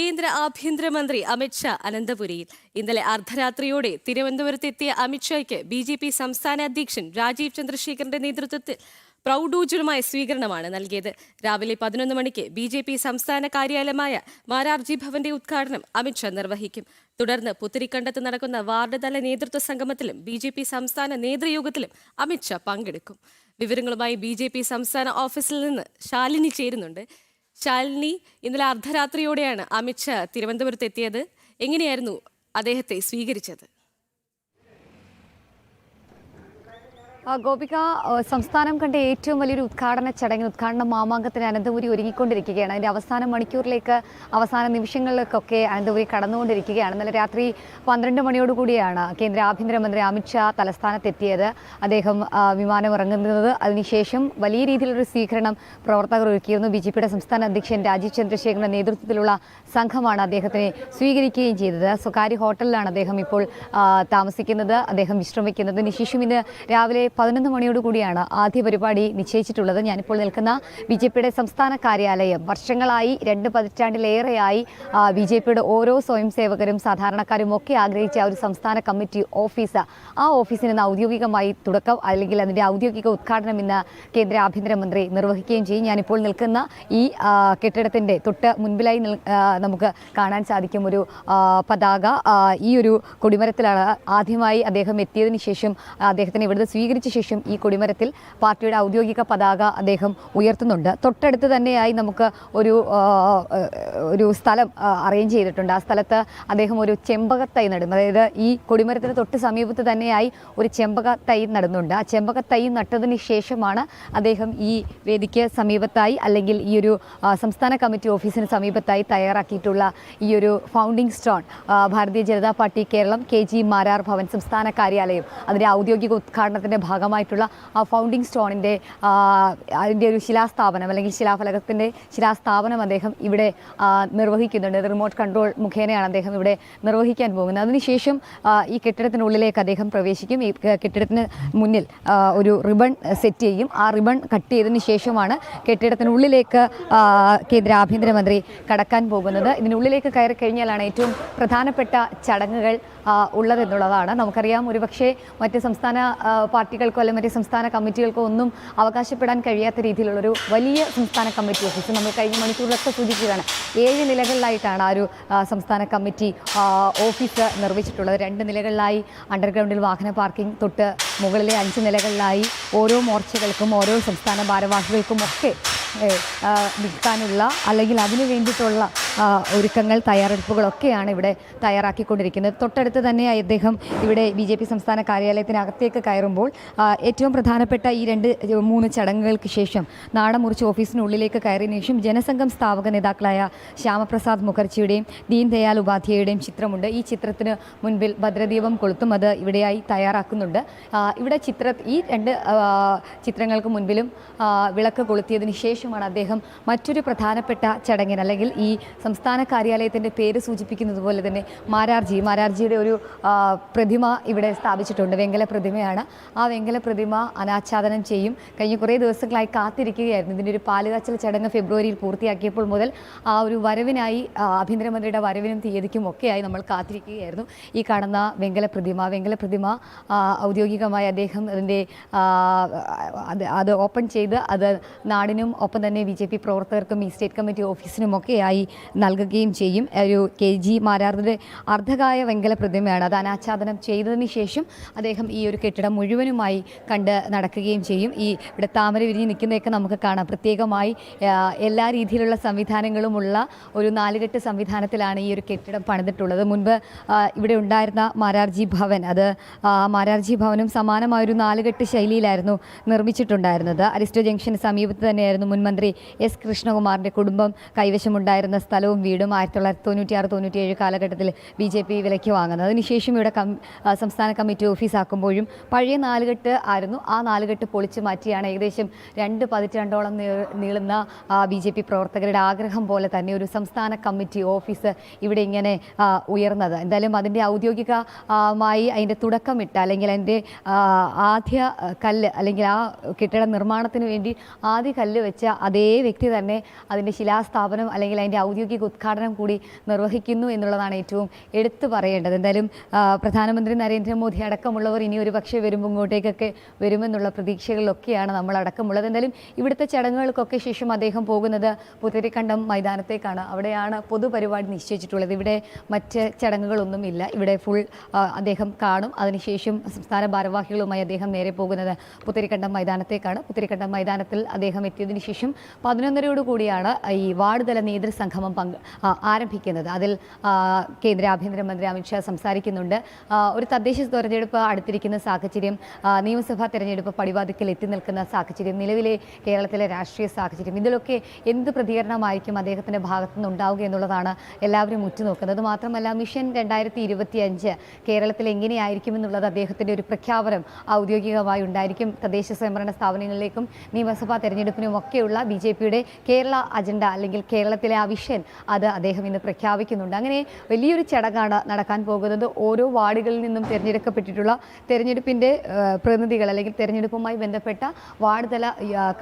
കേന്ദ്ര ആഭ്യന്തരമന്ത്രി അമിത്ഷാ അനന്തപുരിയിൽ. ഇന്നലെ അർദ്ധരാത്രിയോടെ തിരുവനന്തപുരത്തെത്തിയ അമിത്ഷായ്ക്ക് ബി ജെ പി സംസ്ഥാന അധ്യക്ഷൻ രാജീവ് ചന്ദ്രശേഖറിന്റെ നേതൃത്വത്തിൽ പ്രൗഢോജ്വലമായ സ്വീകരണമാണ് നൽകിയത്. രാവിലെ പതിനൊന്ന് മണിക്ക് ബി ജെ പി സംസ്ഥാന കാര്യാലയമായ മാരാർജി ഭവന്റെ ഉദ്ഘാടനം അമിത്ഷാ നിർവഹിക്കും. തുടർന്ന് പുത്തരിക്കണ്ടത്ത് നടക്കുന്ന വാർഡ് തല നേതൃത്വ സംഗമത്തിലും ബി ജെ പി സംസ്ഥാന നേതൃയോഗത്തിലും അമിത്ഷാ പങ്കെടുക്കും. വിവരങ്ങളുമായി ബി ജെ പി സംസ്ഥാന ഓഫീസിൽ നിന്ന് ശാലിനി ചേരുന്നുണ്ട്. ശാലിനി ഇന്നലെ അർദ്ധരാത്രിയോടെയാണ് അമിത്ഷാ തിരുവനന്തപുരത്ത് എത്തിയത് എങ്ങനെയായിരുന്നു അദ്ദേഹത്തെ സ്വീകരിച്ചത് ആ, ഗോപിക സംസ്ഥാനം കണ്ട ഏറ്റവും വലിയൊരു ഉദ്ഘാടന ചടങ്ങിന് ഉദ്ഘാടന മാമാങ്കത്തിന് അനന്തപുരി ഒരുങ്ങിക്കൊണ്ടിരിക്കുകയാണ്. അതിന്റെ അവസാന മണിക്കൂറിലേക്ക് അവസാന നിമിഷങ്ങളിലേക്കൊക്കെ അനന്തപുരി കടന്നുകൊണ്ടിരിക്കുകയാണ്. ഇന്നലെ രാത്രി പന്ത്രണ്ട് മണിയോടുകൂടിയാണ് കേന്ദ്ര ആഭ്യന്തരമന്ത്രി അമിത്ഷാ തലസ്ഥാനത്തെത്തിയത്. അദ്ദേഹം വിമാനം ഇറങ്ങുന്നത്. അതിനുശേഷം വലിയ രീതിയിലൊരു സ്വീകരണം പ്രവർത്തകർ ഒരുക്കിയിരുന്നു. ബി ജെ പിയുടെ സംസ്ഥാന അധ്യക്ഷൻ രാജീവ് ചന്ദ്രശേഖരന്റെ നേതൃത്വത്തിലുള്ള സംഘമാണ് അദ്ദേഹത്തിനെ സ്വീകരിക്കുകയും ചെയ്തത്. സ്വകാര്യ ഹോട്ടലിലാണ് അദ്ദേഹം ഇപ്പോൾ താമസിക്കുന്നത്. അദ്ദേഹം വിശ്രമിക്കുന്നത് ശേഷം ഇന്ന് രാവിലെ പതിനൊന്ന് മണിയോടുകൂടിയാണ് ആദ്യ പരിപാടി നിശ്ചയിച്ചിട്ടുള്ളത്. ഞാനിപ്പോൾ നിൽക്കുന്ന ബി ജെ പിയുടെ സംസ്ഥാന കാര്യാലയം. വർഷങ്ങളായി രണ്ട് പതിറ്റാണ്ടിലേറെയായി ബി ജെ പിയുടെ ഓരോ സ്വയം സേവകരും സാധാരണക്കാരും ഒക്കെ ആഗ്രഹിച്ച ഒരു സംസ്ഥാന കമ്മിറ്റി ഓഫീസ്. ആ ഓഫീസിന് ഇന്ന് ഔദ്യോഗികമായി തുടക്കം അല്ലെങ്കിൽ അതിന്റെ ഔദ്യോഗിക ഉദ്ഘാടനം ഇന്ന് കേന്ദ്ര ആഭ്യന്തരമന്ത്രി നിർവഹിക്കുകയും ചെയ്യും. ഞാനിപ്പോൾ നിൽക്കുന്ന ഈ കെട്ടിടത്തിന്റെ തൊട്ട് മുൻപിലായി നമുക്ക് കാണാൻ സാധിക്കും ഒരു പതാക. ഈ ഒരു കൊടിമരത്തിലാണ് ആദ്യമായി അദ്ദേഹം എത്തിയതിനു ശേഷം അദ്ദേഹത്തിന് ഇവിടുന്ന് സ്വീകരിച്ച ശേഷം ഈ കൊടിമരത്തിൽ പാർട്ടിയുടെ ഔദ്യോഗിക പതാക അദ്ദേഹം ഉയർത്തുന്നുണ്ട്. തൊട്ടടുത്ത് തന്നെയായി നമുക്ക് ഒരു ഒരു സ്ഥലം അറേഞ്ച് ചെയ്തിട്ടുണ്ട്. ആ സ്ഥലത്ത് അദ്ദേഹം ഒരു ചെമ്പക തൈ നടും അതായത് ഈ കൊടിമരത്തിന് തൊട്ട് സമീപത്ത് തന്നെയായി ഒരു ചെമ്പക തൈ നടുന്നുണ്ട്. ആ ചെമ്പക തൈ നട്ടതിന് ശേഷമാണ് അദ്ദേഹം ഈ വേദിക്ക് സമീപത്തായി അല്ലെങ്കിൽ ഈ ഒരു സംസ്ഥാന കമ്മിറ്റി ഓഫീസിന് സമീപത്തായി തയ്യാറാക്കിയിട്ടുള്ള ഈ ഒരു founding stone Bharatiya Janata party Keralam K G Marar Bhavan സംസ്ഥാന കാര്യാലയം. അതിന്റെ ഔദ്യോഗിക ഉദ്ഘാടനത്തിന്റെ ഭാഗമായിട്ടുള്ള ആ ഫൗണ്ടിങ് സ്റ്റോണിന്റെ അതിന്റെ ഒരു ശിലാസ്ഥാപനം അല്ലെങ്കിൽ ശിലാഫലകത്തിന്റെ ശിലാസ്ഥാപനം അദ്ദേഹം ഇവിടെ നിർവഹിക്കുന്നുണ്ട്. റിമോട്ട് കൺട്രോൾ മുഖേനയാണ് അദ്ദേഹം ഇവിടെ നിർവഹിക്കാൻ പോകുന്നത്. അതിനുശേഷം ഈ കെട്ടിടത്തിനുള്ളിലേക്ക് അദ്ദേഹം പ്രവേശിക്കും. ഈ കെട്ടിടത്തിന് മുന്നിൽ ഒരു റിബൺ സെറ്റ് ചെയ്യും. ആ റിബൺ കട്ട് ചെയ്തതിന് ശേഷമാണ് കെട്ടിടത്തിനുള്ളിലേക്ക് കേന്ദ്ര ആഭ്യന്തരമന്ത്രി കടക്കാൻ പോകുന്നത്. ഇതിനുള്ളിലേക്ക് കയറി കഴിഞ്ഞാലാണ് ഏറ്റവും പ്രധാനപ്പെട്ട ചടങ്ങുകൾ ഉള്ളതെന്നുള്ളതാണ് നമുക്കറിയാം ഒരുപക്ഷെ മറ്റ് സംസ്ഥാന പാർട്ടികൾക്കോ അല്ലെങ്കിൽ മറ്റ് സംസ്ഥാന കമ്മിറ്റികൾക്കോ ഒന്നും അവകാശപ്പെടാൻ കഴിയാത്ത രീതിയിലുള്ളൊരു വലിയ സംസ്ഥാന കമ്മിറ്റി ഓഫീസ് നമ്മൾ കഴിഞ്ഞ മണിക്കൂറിലൊക്കെ സൂചിപ്പിച്ചതാണ് ഏഴ് നിലകളിലായിട്ടാണ് ആ ഒരു സംസ്ഥാന കമ്മിറ്റി ഓഫീസ് നിർമ്മിച്ചിട്ടുള്ളത് രണ്ട് നിലകളിലായി അണ്ടർഗ്രൗണ്ടിൽ വാഹന പാർക്കിംഗ് തൊട്ട് മുകളിലെ അഞ്ച് നിലകളിലായി ഓരോ മോർച്ചകൾക്കും ഓരോ സംസ്ഥാന ഭാരവാഹികൾക്കും ഒക്കെ നിൽക്കാനുള്ള അല്ലെങ്കിൽ അതിനു വേണ്ടിയിട്ടുള്ള ഒരുക്കങ്ങൾ തയ്യാറെടുപ്പുകളൊക്കെയാണ് ഇവിടെ തയ്യാറാക്കിക്കൊണ്ടിരിക്കുന്നത്. തൊട്ടടുത്ത് തന്നെ അദ്ദേഹം ഇവിടെ ബി ജെ പി സംസ്ഥാന കാര്യാലയത്തിനകത്തേക്ക് കയറുമ്പോൾ ഏറ്റവും പ്രധാനപ്പെട്ട ഈ രണ്ട് മൂന്ന് ചടങ്ങുകൾക്ക് ശേഷം നാടൻ മുറിച്ച് ഓഫീസിനുള്ളിലേക്ക് കയറിയതിനു ശേഷം ജനസംഘം സ്ഥാപക നേതാക്കളായ ശ്യാമപ്രസാദ് മുഖർജിയുടെയും ദീൻ ദയാൽ ഉപാധ്യായയുടെയും ചിത്രമുണ്ട്. ഈ ചിത്രത്തിന് മുൻപിൽ ഭദ്രദീപം കൊളുത്തും അത് ഇവിടെയായി തയ്യാറാക്കുന്നുണ്ട്. ഇവിടെ ചിത്ര ഈ രണ്ട് ചിത്രങ്ങൾക്ക് മുൻപിലും വിളക്ക് കൊളുത്തിയതിന് ശേഷമാണ് അദ്ദേഹം മറ്റൊരു പ്രധാനപ്പെട്ട ചടങ്ങിന് അല്ലെങ്കിൽ ഈ സംസ്ഥാന കാര്യാലയത്തിന്റെ പേര് സൂചിപ്പിക്കുന്നത് പോലെ തന്നെ മാരാർജി. മാരാർജിയുടെ ഒരു പ്രതിമ ഇവിടെ സ്ഥാപിച്ചിട്ടുണ്ട്. വെങ്കല പ്രതിമയാണ്. ആ വെങ്കല പ്രതിമ അനാച്ഛാദനം ചെയ്യും. കഴിഞ്ഞ കുറേ ദിവസങ്ങളായി കാത്തിരിക്കുകയായിരുന്നു. ഇതിന്റെ ഒരു പാലുകാച്ചൽ ചടങ്ങ് ഫെബ്രുവരിയിൽ പൂർത്തിയാക്കിയപ്പോൾ മുതൽ ആ ഒരു വരവിനായി ആഭ്യന്തരമന്ത്രിയുടെ വരവിനും തീയതിക്കും ഒക്കെയായി നമ്മൾ കാത്തിരിക്കുകയായിരുന്നു. ഈ കാണുന്ന വെങ്കല പ്രതിമ വെങ്കല പ്രതിമ ഔദ്യോഗികമായി അദ്ദേഹം അതിന്റെ അത് അത് ഓപ്പൺ ചെയ്ത് അത് നാടിനും ഒപ്പം തന്നെ ബി ജെ പി പ്രവർത്തകർക്കും ഈ സ്റ്റേറ്റ് കമ്മിറ്റി ഓഫീസിനുമൊക്കെയായി നൽകുകയും ചെയ്യും. ഒരു കെ ജി മാരാറിന്റെ അർദ്ധകായ വെങ്കല പ്രതിമയാണ് അത് അനാച്ഛാദനം ചെയ്തതിന് ശേഷം അദ്ദേഹം ഈ ഒരു കെട്ടിടം മുഴുവനുമായി കണ്ട് നടക്കുകയും ചെയ്യും. ഈ ഇവിടെ താമര വിരിഞ്ഞ് നിൽക്കുന്നതൊക്കെ നമുക്ക് കാണാം. പ്രത്യേകമായി എല്ലാ രീതിയിലുള്ള സംവിധാനങ്ങളുമുള്ള ഒരു നാലുകെട്ട് സംവിധാനത്തിലാണ് ഈ ഒരു കെട്ടിടം പണിതിട്ടുള്ളത്. മുൻപ് ഇവിടെ ഉണ്ടായിരുന്ന മാരാർജി ഭവൻ അത് മാരാർജി ഭവനും സമാനമായൊരു നാലുകെട്ട് ശൈലിയിലായിരുന്നു നിർമ്മിച്ചിട്ടുണ്ടായിരുന്നത്. അരിസ്റ്റോ ജംഗ്ഷന് സമീപത്ത് തന്നെയായിരുന്നു മുൻ മന്ത്രി എസ് കൃഷ്ണകുമാറിന്റെ കുടുംബം കൈവശമുണ്ടായിരുന്ന സ്ഥലവും വീടും ആയിരത്തി തൊള്ളായിരത്തി തൊണ്ണൂറ്റി ആറ് തൊണ്ണൂറ്റിയേഴ് കാലഘട്ടത്തിൽ ബി ജെ പി വിലയ്ക്ക് വാങ്ങുന്നത്. അതിനുശേഷം ഇവിടെ സംസ്ഥാന കമ്മിറ്റി ഓഫീസാക്കുമ്പോഴും പഴയ നാലുകെട്ട് ആയിരുന്നു. ആ നാലുകെട്ട് പൊളിച്ച് മാറ്റിയാണ് ഏകദേശം രണ്ട് പതിറ്റാണ്ടോളം നീളുന്ന ബി ജെ പി പ്രവർത്തകരുടെ ആഗ്രഹം പോലെ തന്നെ ഒരു സംസ്ഥാന കമ്മിറ്റി ഓഫീസ് ഇവിടെ ഇങ്ങനെ ഉയർന്നത്. എന്തായാലും അതിന്റെ ഔദ്യോഗികമായി അതിന്റെ തുടക്കമിട്ട് അല്ലെങ്കിൽ അതിന്റെ ആദ്യ കല്ല് അല്ലെങ്കിൽ ആ കെട്ടിട നിർമ്മാണത്തിന് വേണ്ടി ആദ്യ കല്ല് വെച്ച അതേ വ്യക്തി തന്നെ അതിന്റെ ശിലാസ്ഥാപനം അല്ലെങ്കിൽ അതിന്റെ ഔദ്യോഗിക ഉദ്ഘാടനം കൂടി നിർവഹിക്കുന്നു എന്നുള്ളതാണ് ഏറ്റവും എടുത്തു പറയേണ്ടത്. എന്തായാലും പ്രധാനമന്ത്രി നരേന്ദ്രമോദി അടക്കമുള്ളവർ ഇനി ഒരു പക്ഷേ വരുമ്പോൾ ഇങ്ങോട്ടേക്കൊക്കെ വരുമെന്നുള്ള പ്രതീക്ഷകളിലൊക്കെയാണ് നമ്മൾ അടക്കമുള്ളത്. എന്തായാലും ഇവിടുത്തെ ചടങ്ങുകൾക്കൊക്കെ ശേഷം അദ്ദേഹം പോകുന്നത് പുത്തരിക്കണ്ടം മൈതാനത്തേക്കാണ്. അവിടെയാണ് പൊതുപരിപാടി നിശ്ചയിച്ചിട്ടുള്ളത്. ഇവിടെ മറ്റ് ചടങ്ങുകളൊന്നും ഇല്ല. ഇവിടെ ഫുൾ അദ്ദേഹം കാണും. അതിനുശേഷം സംസ്ഥാന ഭാരവാഹികളുമായി അദ്ദേഹം നേരെ പോകുന്നത് പുത്തരിക്കണ്ടം മൈതാനത്തേക്കാണ്. പുത്തരിക്കണ്ടം മൈതാനത്തിൽ അദ്ദേഹം എത്തിയതിനു ശേഷം പതിനൊന്നരയോട് കൂടിയാണ് ഈ വാർഡ് തല നേതൃസംഗമം പങ്ക് ആരംഭിക്കുന്നത്. അതിൽ കേന്ദ്ര ആഭ്യന്തരമന്ത്രി അമിത്ഷാ സംസാരിക്കുന്നുണ്ട്. ഒരു തദ്ദേശ തെരഞ്ഞെടുപ്പ് അടുത്തിരിക്കുന്ന സാഹചര്യം നിയമസഭാ തെരഞ്ഞെടുപ്പ് പടിവാതിക്കൽ എത്തി നിൽക്കുന്ന സാഹചര്യം നിലവിലെ കേരളത്തിലെ രാഷ്ട്രീയ സാഹചര്യം ഇതിലൊക്കെ എന്ത് പ്രതികരണമായിരിക്കും അദ്ദേഹത്തിന്റെ ഭാഗത്തു നിന്നുണ്ടാവുക എന്നുള്ളതാണ് എല്ലാവരും ഉറ്റുനോക്കുന്നത്. മാത്രമല്ല മിഷൻ രണ്ടായിരത്തി ഇരുപത്തി അഞ്ച് കേരളത്തിൽ എങ്ങനെയായിരിക്കും എന്നുള്ളത് അദ്ദേഹത്തിന്റെ ഒരു പ്രഖ്യാപനം ഔദ്യോഗികമായി ഉണ്ടായിരിക്കും. തദ്ദേശ സ്വയംഭരണ സ്ഥാപനങ്ങളിലേക്കും നിയമസഭാ തെരഞ്ഞെടുപ്പിനും ഒക്കെയുള്ള ബി ജെ പിയുടെ കേരള അജണ്ട അല്ലെങ്കിൽ കേരളത്തിലെ ആ വിഷൻ അത് അദ്ദേഹം ഇന്ന് പ്രഖ്യാപിക്കുന്നുണ്ട്. അങ്ങനെ വലിയൊരു ചടങ്ങാണ് നടക്കാൻ പോകുന്നത്. ഓരോ വാർഡുകളിൽ നിന്നും തിരഞ്ഞെടുക്കപ്പെട്ടിട്ടുള്ള തെരഞ്ഞെടുപ്പിന്റെ പ്രതിനിധികൾ അല്ലെങ്കിൽ തിരഞ്ഞെടുപ്പുമായി ബന്ധപ്പെട്ട വാർഡ് തല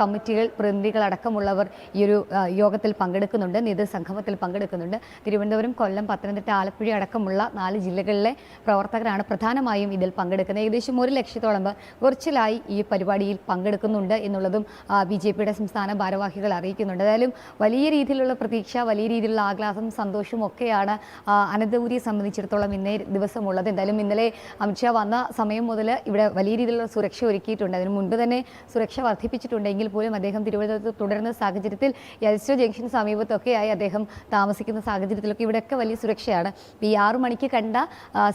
കമ്മിറ്റികൾ പ്രതിനിധികളടക്കമുള്ളവർ ഈ ഒരു യോഗത്തിൽ പങ്കെടുക്കുന്നുണ്ട്. നേതൃസംഗമത്തിൽ പങ്കെടുക്കുന്നുണ്ട്. തിരുവനന്തപുരം കൊല്ലം പത്തനംതിട്ട ആലപ്പുഴ അടക്കമുള്ള നാല് ജില്ലകളിലെ പ്രവർത്തകരാണ് പ്രധാനമായും ഇതിൽ പങ്കെടുക്കുന്നത്. ഏകദേശം ഒരു ലക്ഷത്തോളം വെർച്വലായി ഈ പരിപാടിയിൽ പങ്കെടുക്കുന്നുണ്ട് എന്നുള്ളതും ബി ജെ പിയുടെ സംസ്ഥാന ഭാരവാഹികൾ അറിയിക്കുന്നുണ്ട്. ഏതായാലും വലിയ രീതിയിലുള്ള പ്രതീക്ഷ വലിയ രീതിയിലുള്ള ആഹ്ലാദം സന്തോഷവും ഒക്കെയാണ് അനന്തപുരിയെ സംബന്ധിച്ചിടത്തോളം ഇന്നേ ദിവസമുള്ളത്. എന്തായാലും ഇന്നലെ അമിത്ഷാ വന്ന സമയം മുതൽ ഇവിടെ വലിയ രീതിയിലുള്ള സുരക്ഷ ഒരുക്കിയിട്ടുണ്ട്. അതിന് മുൻപ് തന്നെ സുരക്ഷ വർദ്ധിപ്പിച്ചിട്ടുണ്ടെങ്കിൽ പോലും അദ്ദേഹം തിരുവനന്തപുരത്ത് തുടരുന്ന സാഹചര്യത്തിൽ യജിസ്റ്റർ ജംഗ്ഷന് സമീപത്തൊക്കെയായി അദ്ദേഹം താമസിക്കുന്ന സാഹചര്യത്തിലൊക്കെ ഇവിടെയൊക്കെ വലിയ സുരക്ഷയാണ്. ഈ ആറു മണിക്ക് കണ്ട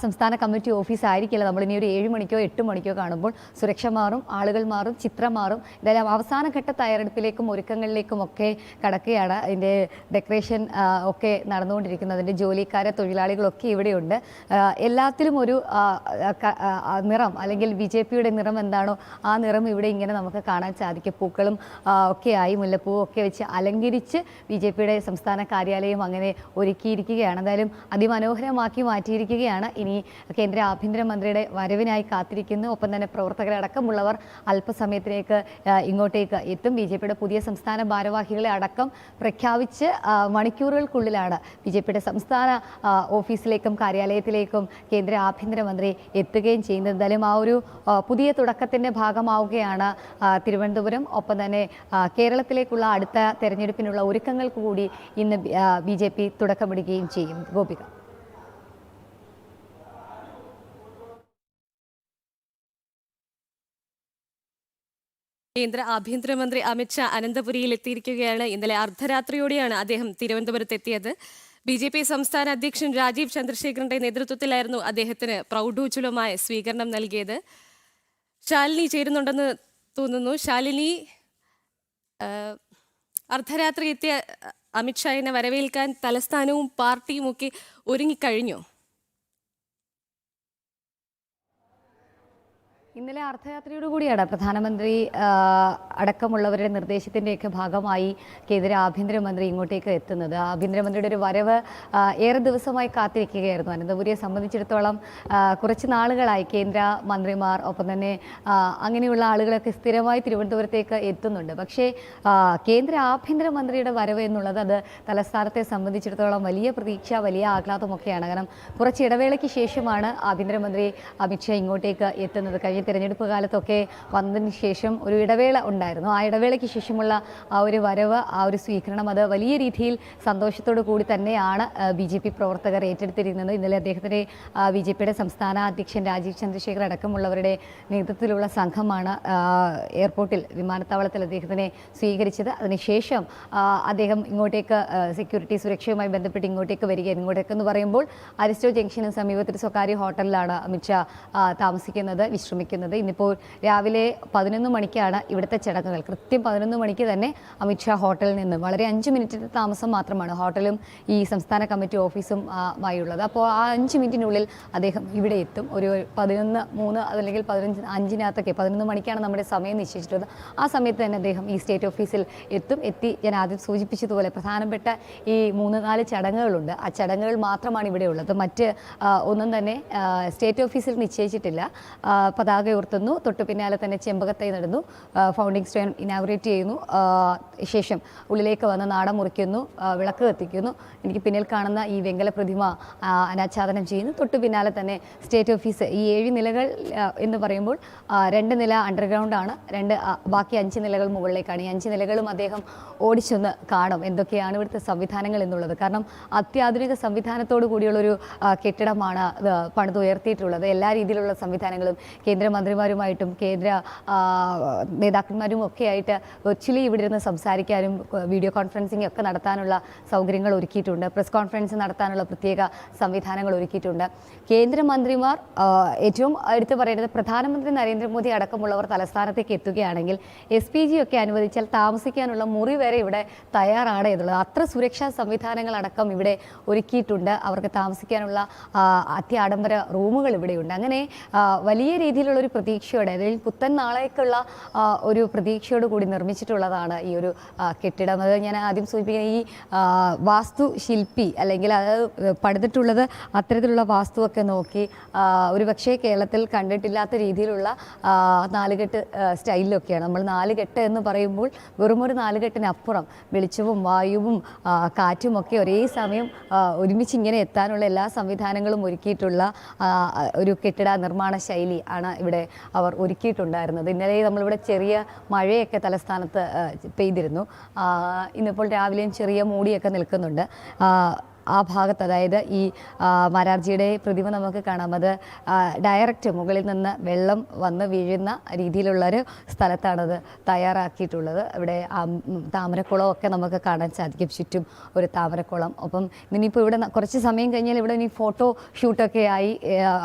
സംസ്ഥാന കമ്മിറ്റി ഓഫീസ് ആയിരിക്കില്ല. നമ്മളിനി ഒരു ഏഴ് മണിക്കോ എട്ട് മണിക്കോ കാണുമ്പോൾ സുരക്ഷ മാറും ആളുകൾ മാറും ചിത്രം മാറും. എന്തായാലും അവസാനഘട്ട തയ്യാറെടുപ്പിലേക്കും ഒരുക്കങ്ങളിലേക്കും ഒക്കെ കടക്കുകയാണ്. അതിന്റെ ഡെക്കറേഷൻ ഒക്കെ നടന്നുകൊണ്ടിരിക്കുന്നത്. അതിന്റെ ജോലിക്കാരെ തൊഴിലാളികളൊക്കെ ഇവിടെയുണ്ട്. എല്ലാത്തിലും ഒരു നിറം അല്ലെങ്കിൽ ബി ജെ പിയുടെ നിറം എന്താണോ ആ നിറം ഇവിടെ ഇങ്ങനെ നമുക്ക് കാണാൻ സാധിക്കും. പൂക്കളും ഒക്കെ ഒക്കെയായി മുല്ലപ്പൂ ഒക്കെ വെച്ച് അലങ്കരിച്ച് ബി ജെ പിയുടെ സംസ്ഥാന കാര്യാലയം അങ്ങനെ ഒരുക്കിയിരിക്കുകയാണ്. എന്തായാലും അതിമനോഹരമാക്കി മാറ്റിയിരിക്കുകയാണ്. ഇനി കേന്ദ്ര ആഭ്യന്തരമന്ത്രിയുടെ വരവിനായി കാത്തിരിക്കുന്നു. ഒപ്പം തന്നെ പ്രവർത്തകരടക്കമുള്ളവർ അല്പസമയത്തിലേക്ക് ഇങ്ങോട്ടേക്ക് എത്തും. ബി ജെ പിയുടെ പുതിയ സംസ്ഥാന ഭാരവാഹികളെ അടക്കം പ്രഖ്യാപിച്ച് മണിക്കൂറുകൾക്കുള്ളിലാണ് ബി ജെ പിയുടെ സംസ്ഥാന ഓഫീസിലേക്കും കാര്യാലയത്തിലേക്കും കേന്ദ്ര ആഭ്യന്തരമന്ത്രി എത്തുകയും ചെയ്യുന്നത്. എന്തായാലും ആ ഒരു പുതിയ തുടക്കത്തിന്റെ ഭാഗമാവുകയാണ് തിരുവനന്തപുരം. ഒപ്പം തന്നെ കേരളത്തിലേക്കുള്ള അടുത്ത തെരഞ്ഞെടുപ്പിനുള്ള ഒരുക്കങ്ങൾക്ക് കൂടി ഇന്ന് ബി ജെ പി തുടക്കമിടുകയും ചെയ്യും. ഗോപിക. കേന്ദ്ര ആഭ്യന്തരമന്ത്രി അമിത്ഷാ അനന്തപുരിയിൽ എത്തിയിരിക്കുകയാണ്. ഇന്നലെ അർദ്ധരാത്രിയോടെയാണ് അദ്ദേഹം തിരുവനന്തപുരത്ത് എത്തിയത് ബി ജെ പി സംസ്ഥാന അധ്യക്ഷൻ രാജീവ് ചന്ദ്രശേഖരന്റെ നേതൃത്വത്തിലായിരുന്നു അദ്ദേഹത്തിന് പ്രൗഢോജ്വലമായ സ്വീകരണം നൽകിയത്. ശാലിനി ചേരുന്നുണ്ടെന്ന് തോന്നുന്നു. ശാലിനി അർദ്ധരാത്രി എത്തിയ അമിത്ഷായിനെ വരവേൽക്കാൻ തലസ്ഥാനവും പാർട്ടിയും ഒക്കെ ഒരുങ്ങിക്കഴിഞ്ഞു? ഇന്നലെ അർദ്ധയാത്രയോടു കൂടിയാണ് പ്രധാനമന്ത്രി അടക്കമുള്ളവരുടെ നിർദ്ദേശത്തിന്റെയൊക്കെ ഭാഗമായി കേന്ദ്ര ആഭ്യന്തരമന്ത്രി ഇങ്ങോട്ടേക്ക് എത്തുന്നത്. ആഭ്യന്തരമന്ത്രിയുടെ ഒരു വരവ് ഏറെ ദിവസമായി കാത്തിരിക്കുകയായിരുന്നു. അനന്തപുരിയെ സംബന്ധിച്ചിടത്തോളം കുറച്ച് നാളുകളായി കേന്ദ്ര മന്ത്രിമാർ ഒപ്പം തന്നെ അങ്ങനെയുള്ള ആളുകളൊക്കെ സ്ഥിരമായി തിരുവനന്തപുരത്തേക്ക് എത്തുന്നുണ്ട്. പക്ഷേ കേന്ദ്ര ആഭ്യന്തരമന്ത്രിയുടെ വരവ് എന്നുള്ളത് അത് തലസ്ഥാനത്തെ സംബന്ധിച്ചിടത്തോളം വലിയ പ്രതീക്ഷ വലിയ ആഹ്ലാദമൊക്കെയാണ്. കാരണം കുറച്ച് ഇടവേളയ്ക്ക് ശേഷമാണ് ആഭ്യന്തരമന്ത്രി അമിത്ഷാ ഇങ്ങോട്ടേക്ക് എത്തുന്നത്. കഴിഞ്ഞ തെരഞ്ഞെടുപ്പ് കാലത്തൊക്കെ വന്നതിന് ശേഷം ഒരു ഇടവേള ഉണ്ടായിരുന്നു. ആ ഇടവേളയ്ക്ക് ശേഷമുള്ള ആ ഒരു വരവ് ആ ഒരു സ്വീകരണം അത് വലിയ രീതിയിൽ സന്തോഷത്തോടു കൂടി തന്നെയാണ് ബി ജെ പി പ്രവർത്തകർ ഏറ്റെടുത്തിരിക്കുന്നത് ഇന്നലെ അദ്ദേഹത്തിന്റെ ബി ജെ പിയുടെ സംസ്ഥാന അധ്യക്ഷൻ രാജീവ് ചന്ദ്രശേഖർ അടക്കമുള്ളവരുടെ നേതൃത്വത്തിലുള്ള സംഘമാണ് എയർപോർട്ടിൽ വിമാനത്താവളത്തിൽ അദ്ദേഹത്തിനെ സ്വീകരിച്ചത്. അതിനുശേഷം അദ്ദേഹം ഇങ്ങോട്ടേക്ക് സെക്യൂരിറ്റി സുരക്ഷയുമായി ബന്ധപ്പെട്ട് ഇങ്ങോട്ടേക്ക് വരിക ഇങ്ങോട്ടേക്ക് എന്ന് പറയുമ്പോൾ അരിസ്റ്റോ ജംഗ്ഷന് സമീപത്തിൽ സ്വകാര്യ ഹോട്ടലിലാണ് അമിത്ഷാ താമസിക്കുന്നത്. വിശ്രമിക്കുന്നത് ഇന്നിപ്പോൾ രാവിലെ പതിനൊന്ന് മണിക്കാണ് ഇവിടുത്തെ ചടങ്ങുകൾ. കൃത്യം പതിനൊന്ന് മണിക്ക് തന്നെ അമിത്ഷാ ഹോട്ടലിൽ നിന്ന് വളരെ അഞ്ച് മിനിറ്റിന്റെ താമസം മാത്രമാണ് ഹോട്ടലും ഈ സംസ്ഥാന കമ്മിറ്റി ഓഫീസും ആയുള്ളത്. അപ്പോൾ ആ അഞ്ച് മിനിറ്റിനുള്ളിൽ അദ്ദേഹം ഇവിടെ എത്തും. ഒരു പതിനൊന്ന് മൂന്ന് അതല്ലെങ്കിൽ പതിനഞ്ച് അഞ്ചിനകത്തൊക്കെ പതിനൊന്ന് മണിക്കാണ് നമ്മുടെ സമയം നിശ്ചയിച്ചിട്ടുള്ളത്. ആ സമയത്ത് തന്നെ അദ്ദേഹം ഈ സ്റ്റേറ്റ് ഓഫീസിൽ എത്തും. എത്തി ഞാൻ ആദ്യം സൂചിപ്പിച്ചതുപോലെ പ്രധാനപ്പെട്ട ഈ മൂന്ന് നാല് ചടങ്ങുകളുണ്ട്. ആ ചടങ്ങുകൾ മാത്രമാണ് ഇവിടെ ഉള്ളത്. മറ്റ് ഒന്നും തന്നെ സ്റ്റേറ്റ് ഓഫീസിൽ നിശ്ചയിച്ചിട്ടില്ല. പതാക പതാക ഉയർത്തുന്നു. തൊട്ടു പിന്നാലെ തന്നെ ചെമ്പകത്തൈ നടുന്നു. ഫൗണ്ടിങ് സ്റ്റോൺ ഇനാഗുറേറ്റ് ചെയ്യുന്നു. ശേഷം ഉള്ളിലേക്ക് വന്ന് നാട മുറിക്കുന്നു. വിളക്ക് കത്തിക്കുന്നു. എനിക്ക് പിന്നിൽ കാണുന്ന ഈ വെങ്കല പ്രതിമ അനാച്ഛാദനം ചെയ്യുന്നു. തൊട്ടു പിന്നാലെ തന്നെ സ്റ്റേറ്റ് ഓഫീസ് ഈ ഏഴ് നിലകൾ എന്ന് പറയുമ്പോൾ രണ്ട് നില അണ്ടർഗ്രൗണ്ട് ആണ്. രണ്ട് ബാക്കി അഞ്ച് നിലകൾ മുകളിലേക്കാണ്. ഈ അഞ്ച് നിലകളും അദ്ദേഹം ഓടിച്ചൊന്ന് കാണും. എന്തൊക്കെയാണ് ഇവിടുത്തെ സംവിധാനങ്ങൾ എന്നുള്ളത്. കാരണം അത്യാധുനിക സംവിധാനത്തോടു കൂടിയുള്ളൊരു കെട്ടിടമാണ് പണിതുയർത്തിയിട്ടുള്ളത് എല്ലാ രീതിയിലുള്ള സംവിധാനങ്ങളും കേന്ദ്രമന്ത്രിമാരുമായിട്ടും കേന്ദ്ര നേതാക്കന്മാരും ഒക്കെ ആയിട്ട് വെർച്വലി ഇവിടെ ഇരുന്ന് സംസാരിക്കാനും വീഡിയോ കോൺഫറൻസിംഗ് ഒക്കെ നടത്താനുള്ള സൗകര്യങ്ങൾ ഒരുക്കിയിട്ടുണ്ട്. പ്രസ് കോൺഫറൻസ് നടത്താനുള്ള പ്രത്യേക സംവിധാനങ്ങൾ ഒരുക്കിയിട്ടുണ്ട്. കേന്ദ്രമന്ത്രിമാർ ഏറ്റവും എടുത്തു പറയുന്നത് പ്രധാനമന്ത്രി നരേന്ദ്രമോദി അടക്കമുള്ളവർ തലസ്ഥാനത്തേക്ക് എത്തുകയാണെങ്കിൽ എസ് പി ജി ഒക്കെ അനുവദിച്ചാൽ താമസിക്കാനുള്ള മുറി വരെ ഇവിടെ തയ്യാറാണ് എന്നുള്ളത്. അത്ര സുരക്ഷാ സംവിധാനങ്ങളടക്കം ഇവിടെ ഒരുക്കിയിട്ടുണ്ട്. അവർക്ക് താമസിക്കാനുള്ള അത്യാഡംബര റൂമുകൾ ഇവിടെയുണ്ട്. അങ്ങനെ വലിയ രീതിയിലുള്ള ഒരു പ്രതീക്ഷയോടെ അല്ലെങ്കിൽ പുത്തൻ നാളേക്കുള്ള ഒരു പ്രതീക്ഷയോട് കൂടി നിർമ്മിച്ചിട്ടുള്ളതാണ് ഈ ഒരു കെട്ടിടം. അത് ഞാൻ ആദ്യം സൂചിപ്പിക്കുന്ന ഈ വാസ്തുശില്പി വാസ്തു ശില്പി അല്ലെങ്കിൽ അത് പണിതിട്ടുള്ളത് അത്തരത്തിലുള്ള വാസ്തുവൊക്കെ നോക്കി ഒരു പക്ഷേ കേരളത്തിൽ കണ്ടിട്ടില്ലാത്ത രീതിയിലുള്ള നാലുകെട്ട് സ്റ്റൈലിലൊക്കെയാണ്. നമ്മൾ നാലുകെട്ട് എന്ന് പറയുമ്പോൾ വെറും ഒരു നാലുകെട്ടിനപ്പുറം വെളിച്ചവും വായുവും കാറ്റുമൊക്കെ ഒരേ സമയം ഒരുമിച്ച് ഇങ്ങനെ എത്താനുള്ള എല്ലാ സംവിധാനങ്ങളും ഒരുക്കിയിട്ടുള്ള ഒരു കെട്ടിട നിർമ്മാണ ശൈലി ആണ് ഇവിടെ അവർ ഒരുക്കിയിട്ടുണ്ടായിരുന്നത്. ഇന്നലെ നമ്മളിവിടെ ചെറിയ മഴയൊക്കെ തലസ്ഥാനത്ത് പെയ്തിരുന്നു. ഇന്നിപ്പോൾ രാവിലെയും ചെറിയ മൂടിയൊക്കെ നിൽക്കുന്നുണ്ട്. ആ, ഭാഗത്ത് അതായത് ഈ മാരാർജിയുടെ പ്രതിമ നമുക്ക് കാണാം. അത് ഡയറക്റ്റ് മുകളിൽ നിന്ന് വെള്ളം വന്ന് വീഴുന്ന രീതിയിലുള്ളൊരു സ്ഥലത്താണത് തയ്യാറാക്കിയിട്ടുള്ളത്. ഇവിടെ താമരക്കുളമൊക്കെ നമുക്ക് കാണാൻ സാധിക്കും. ചുറ്റും ഒരു താമരക്കുളം. അപ്പം ഇനിയിപ്പോൾ ഇവിടെ കുറച്ച് സമയം കഴിഞ്ഞാൽ ഇവിടെ ഇനി ഫോട്ടോ ഷൂട്ടൊക്കെ ആയി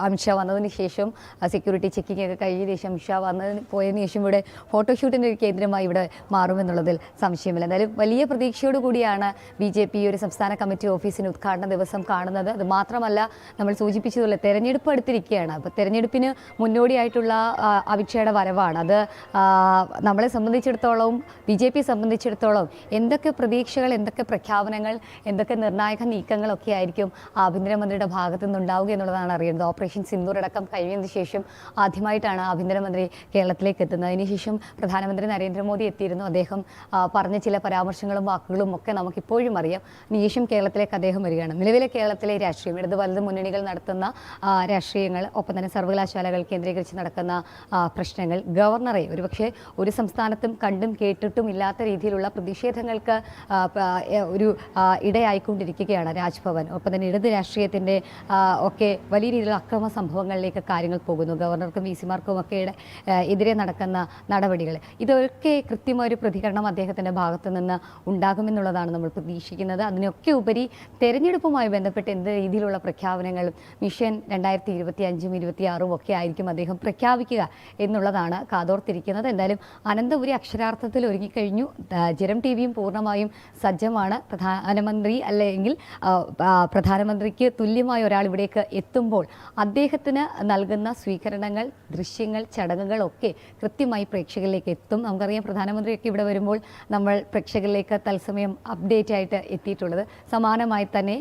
അമിത്ഷാ വന്നതിന് ശേഷം സെക്യൂരിറ്റി ചെക്കിംഗ് ഒക്കെ കഴിഞ്ഞതിന് ശേഷം അമിത്ഷാ വന്നതിന് പോയതിന് ശേഷം ഇവിടെ ഫോട്ടോ ഷൂട്ടിന്റെ ഒരു കേന്ദ്രമായി ഇവിടെ മാറുമെന്നുള്ളതിൽ സംശയമില്ല. എന്തായാലും വലിയ പ്രതീക്ഷയോടുകൂടിയാണ് ബി ജെ പി ഒരു സംസ്ഥാന കമ്മിറ്റി ഓഫീസിന് ഉദ്ഘാടന ദിവസം കാണുന്നത്. അത് മാത്രമല്ല നമ്മൾ സൂചിപ്പിച്ചതുപോലെ തെരഞ്ഞെടുപ്പ് അടുത്തിരിക്കുകയാണ്. അപ്പോൾ തെരഞ്ഞെടുപ്പിന് മുന്നോടിയായിട്ടുള്ള അവിക്ഷയുടെ വരവാണ്. അത് നമ്മളെ സംബന്ധിച്ചിടത്തോളം ബി ജെ പി സംബന്ധിച്ചിടത്തോളം എന്തൊക്കെ പ്രതീക്ഷകൾ എന്തൊക്കെ പ്രഖ്യാപനങ്ങൾ എന്തൊക്കെ നിർണായക നീക്കങ്ങളൊക്കെ ആയിരിക്കും ആഭ്യന്തരമന്ത്രിയുടെ ഭാഗത്തു നിന്നുണ്ടാവുക എന്നുള്ളതാണ് അറിയുന്നത് ഓപ്പറേഷൻ സിന്ദൂർ അടക്കം കഴിയുന്നതിന് ശേഷം ആദ്യമായിട്ടാണ് ആഭ്യന്തരമന്ത്രി കേരളത്തിലേക്ക് എത്തുന്നത്. അതിനുശേഷം പ്രധാനമന്ത്രി നരേന്ദ്രമോദി എത്തിയിരുന്നു. അദ്ദേഹം പറഞ്ഞ ചില പരാമർശങ്ങളും വാക്കുകളും ഒക്കെ നമുക്കിപ്പോഴും അറിയാം. അതിനുശേഷം കേരളത്തിലേക്ക് അദ്ദേഹം വരികയാണ്. നിലവിലെ കേരളത്തിലെ രാഷ്ട്രീയം ഇടത് വലത് മുന്നണികൾ നടത്തുന്ന രാഷ്ട്രീയങ്ങൾ ഒപ്പം തന്നെ സർവകലാശാലകൾ കേന്ദ്രീകരിച്ച് നടക്കുന്ന പ്രശ്നങ്ങൾ ഗവർണറെ ഒരുപക്ഷെ ഒരു സംസ്ഥാനത്തും കണ്ടും കേട്ടിട്ടും ഇല്ലാത്ത രീതിയിലുള്ള പ്രതിഷേധങ്ങൾക്ക് ഒരു ഇടയായിക്കൊണ്ടിരിക്കുകയാണ് രാജ്ഭവൻ ഒപ്പം തന്നെ ഇടത് രാഷ്ട്രീയത്തിന്റെ ഒക്കെ വലിയ രീതിയിലുള്ള അക്രമ സംഭവങ്ങളിലേക്ക് കാര്യങ്ങൾ പോകുന്നു. ഗവർണർക്കും വി സിമാർക്കും ഒക്കെ എതിരെ നടക്കുന്ന നടപടികൾ. ഇതൊക്കെ കൃത്യമായ ഒരു പ്രതികരണം അദ്ദേഹത്തിന്റെ ഭാഗത്തു നിന്ന് ഉണ്ടാകുമെന്നുള്ളതാണ് നമ്മൾ പ്രതീക്ഷിക്കുന്നത്. അതിനൊക്കെ ഉപരി തെരഞ്ഞെടുപ്പുമായി ബന്ധപ്പെട്ട് എന്ത് രീതിയിലുള്ള പ്രഖ്യാപനങ്ങളും മിഷൻ രണ്ടായിരത്തി ഇരുപത്തി അഞ്ചും ഇരുപത്തി ആറും ഒക്കെ ആയിരിക്കും അദ്ദേഹം പ്രഖ്യാപിക്കുക എന്നുള്ളതാണ് കാതോർത്തിരിക്കുന്നത്. എന്തായാലും അനന്തപുരി അക്ഷരാർത്ഥത്തിൽ ഒരുങ്ങിക്കഴിഞ്ഞു. ജനം ടി വിയും പൂർണമായും സജ്ജമാണ്. പ്രധാനമന്ത്രി അല്ലെങ്കിൽ പ്രധാനമന്ത്രിക്ക് തുല്യമായ ഒരാൾ ഇവിടേക്ക് എത്തുമ്പോൾ അദ്ദേഹത്തിന് നൽകുന്ന സ്വീകരണങ്ങൾ ദൃശ്യങ്ങൾ ചടങ്ങുകളൊക്കെ കൃത്യമായി പ്രേക്ഷകരിലേക്ക് എത്തും. നമുക്കറിയാം പ്രധാനമന്ത്രിയൊക്കെ ഇവിടെ വരുമ്പോൾ നമ്മൾ പ്രേക്ഷകരിലേക്ക് തത്സമയം അപ്ഡേറ്റ് ആയിട്ട് എത്തിയിട്ടുള്ളത്. സമാനമായി തന്നെ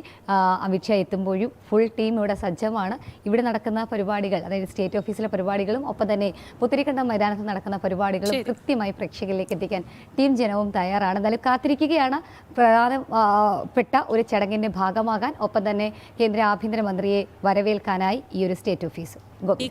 അമിത് അമിത്ഷാ എത്തുമ്പോഴും ഫുൾ ടീം ഇവിടെ സജ്ജമാണ്. ഇവിടെ നടക്കുന്ന പരിപാടികൾ അതായത് സ്റ്റേറ്റ് ഓഫീസിലെ പരിപാടികളും ഒപ്പം തന്നെ പുത്തിരിക്കണ്ട മൈതാനത്ത് നടക്കുന്ന പരിപാടികളും കൃത്യമായി പ്രേക്ഷകരിലേക്ക് എത്തിക്കാൻ ടീം ജനവും തയ്യാറാണ്. എന്തായാലും കാത്തിരിക്കുകയാണ്. പ്രധാനപ്പെട്ട ഒരു ചടങ്ങിന്റെ ഭാഗമാകാൻ ഒപ്പം തന്നെ കേന്ദ്ര ആഭ്യന്തരമന്ത്രിയെ വരവേൽക്കാനായി ഈ ഒരു സ്റ്റേറ്റ് ഓഫീസ് ഗോപി.